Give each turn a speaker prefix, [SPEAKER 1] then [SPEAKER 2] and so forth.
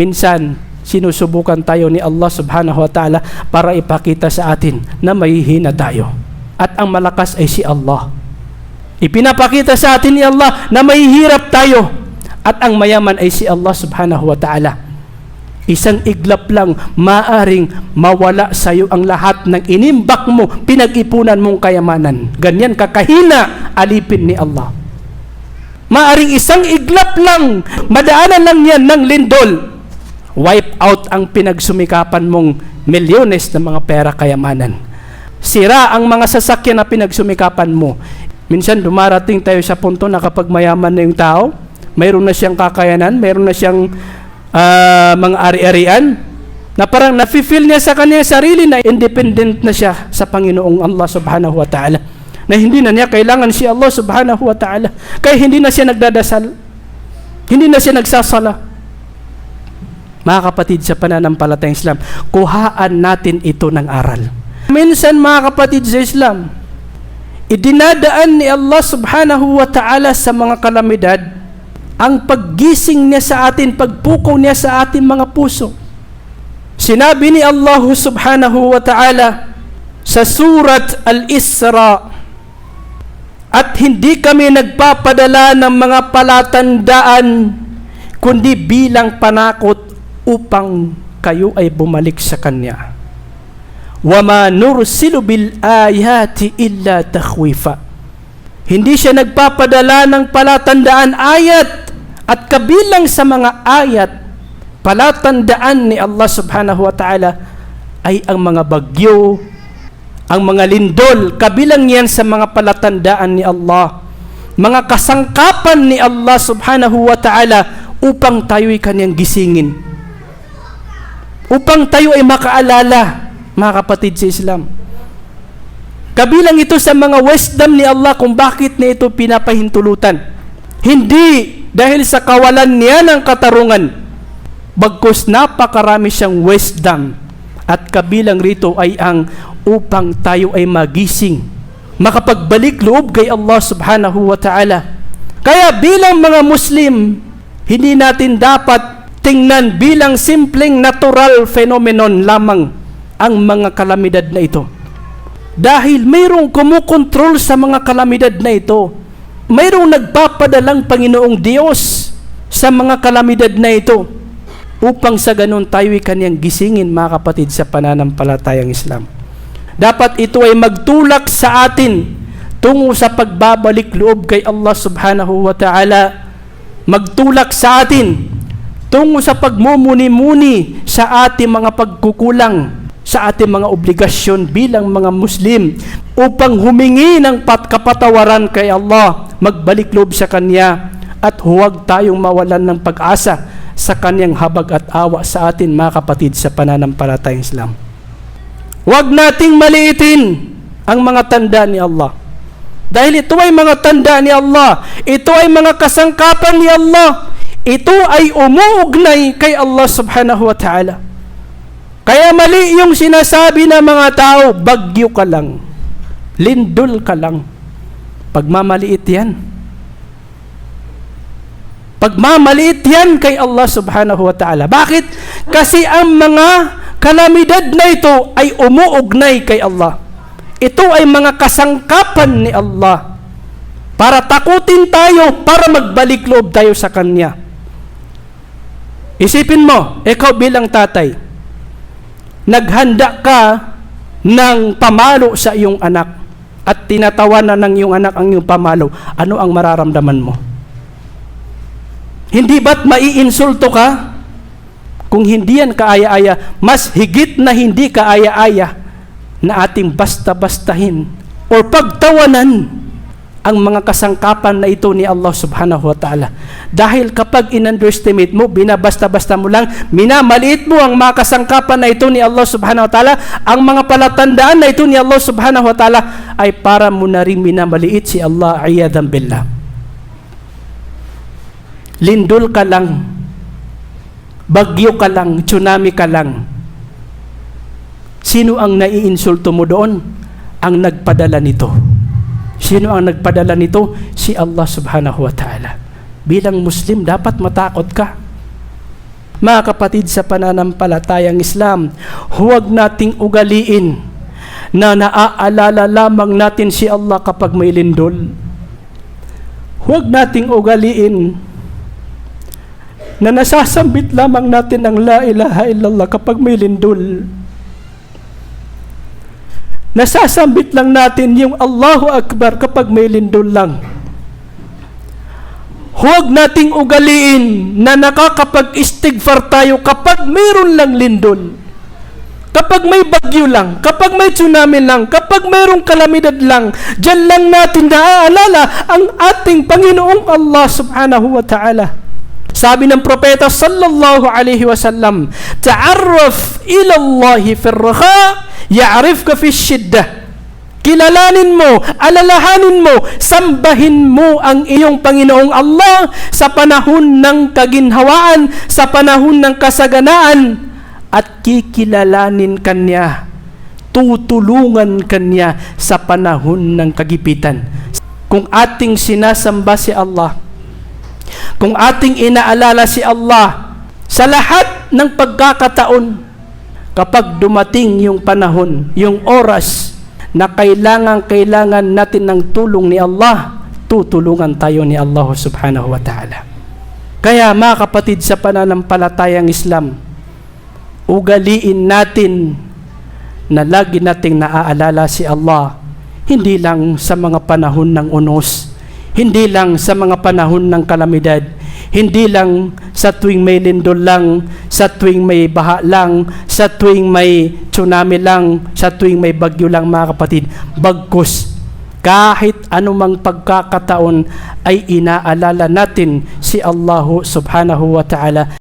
[SPEAKER 1] minsan sinusubukan tayo ni Allah subhanahu wa ta'ala para ipakita sa atin na mahihina tayo. At ang malakas ay si Allah. Ipinapakita sa atin ni Allah na mahihirap tayo at ang mayaman ay si Allah subhanahu wa ta'ala. Isang iglap lang, maaring mawala sa iyo ang lahat ng inimbak mo, pinag-ipunan mong kayamanan. Ganyan kakahina, alipin ni Allah. Maaring isang iglap lang, madaanan lang yan ng lindol. Wipe out ang pinagsumikapan mong milyones ng mga pera kayamanan. Sira ang mga sasakyan na pinagsumikapan mo. Minsan dumarating tayo sa punto na kapag mayaman na yung tao, mayroon na siyang kakayanan, mayroon na siyang ah, mga ari-arian, na parang nafe-feel niya sa kanya sarili na independent na siya sa Panginoong Allah subhanahu wa ta'ala. Na hindi na niya kailangan si Allah subhanahu wa ta'ala. Kaya hindi na siya nagdadasal. Hindi na siya nagsasala. Mga kapatid sa pananampalatayang Islam, kuhaan natin ito ng aral. Minsan mga kapatid sa Islam, idinadaan ni Allah subhanahu wa ta'ala sa mga kalamidad ang paggising niya sa atin, pagpukaw niya sa ating mga puso. Sinabi ni Allah subhanahu wa ta'ala sa surat Al-Isra, at hindi kami nagpapadala ng mga palatandaan kundi bilang panakot upang kayo ay bumalik sa Kanya. وَمَا نُرْسِلُ بِالْآيَاتِ إِلَّا تَخْوِيفًا Hindi siya nagpapadala ng palatandaan ayat at kabilang sa mga ayat palatandaan ni Allah subhanahu wa ta'ala ay ang mga bagyo, ang mga lindol, kabilang yan sa mga palatandaan ni Allah. Mga kasangkapan ni Allah subhanahu wa ta'ala upang tayo'y kanyang gisingin. Upang tayo ay makaalala, mga kapatid sa Islam. Kabilang ito sa mga wisdom ni Allah kung bakit na ito pinapahintulutan. Hindi dahil sa kawalan niya ng katarungan, bagkus napakarami siyang wisdom at kabilang rito ay ang upang tayo ay magising, makapagbalik loob kay Allah subhanahu wa ta'ala. Kaya bilang mga Muslim, hindi natin dapat tingnan bilang simpleng natural phenomenon lamang ang mga kalamidad na ito. Dahil mayroong kumukontrol sa mga kalamidad na ito. Mayroong nagpapadalang Panginoong Diyos sa mga kalamidad na ito upang sa ganun tayo'y kanyang gisingin mga kapatid sa pananampalatayang Islam. Dapat ito ay magtulak sa atin tungo sa pagbabalik loob kay Allah subhanahu wa ta'ala. Magtulak sa atin tungo sa pagmumuni-muni sa ating mga pagkukulang sa ating mga obligasyon bilang mga Muslim upang humingi ng pat kapatawaran kay Allah, magbalik loob sa Kanya at huwag tayong mawalan ng pag-asa sa Kanyang habag at awa sa atin mga kapatid sa pananampalatayang Islam. Huwag nating maliitin ang mga tanda ni Allah. Dahil ito ay mga tanda ni Allah. Ito ay mga kasangkapan ni Allah. Ito ay umuugnay kay Allah subhanahu wa ta'ala. Kaya mali yung sinasabi ng mga tao, bagyo ka lang. Lindol ka lang. Pagmamaliit yan. Pagmamaliit yan kay Allah subhanahu wa ta'ala. Bakit? Kasi ang mga kalamidad na ito ay umuugnay kay Allah. Ito ay mga kasangkapan ni Allah para takutin tayo, para magbalik loob tayo sa Kanya. Isipin mo, ikaw bilang tatay, naghanda ka ng pamalo sa iyong anak at tinatawanan ng iyong anak ang iyong pamalo, ano ang mararamdaman mo? Hindi ba't maiinsulto ka? Kung hindi yan kaaya-aya, mas higit na hindi kaaya-aya na ating basta-bastahin or pagtawanan ang mga kasangkapan na ito ni Allah subhanahu wa ta'ala. Dahil kapag in-underestimate mo, binabasta-basta mo lang, minamaliit mo ang mga kasangkapan na ito ni Allah subhanahu wa ta'ala, ang mga palatandaan na ito ni Allah subhanahu wa ta'ala, ay para mo na rin minamaliit si Allah ayadam billah. Lindol ka lang, bagyo ka lang, tsunami ka lang. Sino ang naiinsulto mo doon? Ang nagpadala nito. Sino ang nagpadala nito? Si Allah subhanahu wa ta'ala. Bilang Muslim, dapat matakot ka. Mga kapatid sa pananampalatayang Islam, huwag nating ugaliin na naaalala lamang natin si Allah kapag may lindol. Huwag nating ugaliin na nasasambit lamang natin ang La ilaha illallah kapag may lindol. Nasasambit lang natin yung Allahu Akbar kapag may lindol lang. Huwag nating ugaliin na nakakapag-istighfar tayo kapag mayroon lang lindol. Kapag may bagyo lang, kapag may tsunami lang, kapag mayroong kalamidad lang, dyan lang natin naaalala ang ating Panginoong Allah subhanahu wa ta'ala. Sabi ng propeta sallallahu alaihi wasallam, "Ta'arraf ila Allah fi ar-raha, ya'rifka fi shiddah." Kilalanin mo, alalahanin mo, sambahin mo ang iyong Panginoong Allah sa panahon ng kaginhawaan, sa panahon ng kasaganaan, at kikilalanin kanya, tutulungan kanya sa panahon ng kagipitan. Kung ating sinasamba si Allah, kung ating inaalala si Allah sa lahat ng pagkakataon, kapag dumating yung panahon, yung oras na kailangan kailangan natin ng tulong ni Allah, tutulungan tayo ni Allah subhanahu wa ta'ala. Kaya mga kapatid sa pananampalatayang Islam, ugaliin natin na lagi nating naaalala si Allah, hindi lang sa mga panahon ng unos, hindi lang sa mga panahon ng kalamidad, hindi lang sa tuwing may lindol lang, sa tuwing may baha lang, sa tuwing may tsunami lang, sa tuwing may bagyo lang mga kapatid. Bagkus, kahit anumang pagkakataon ay inaalala natin si Allah subhanahu wa ta'ala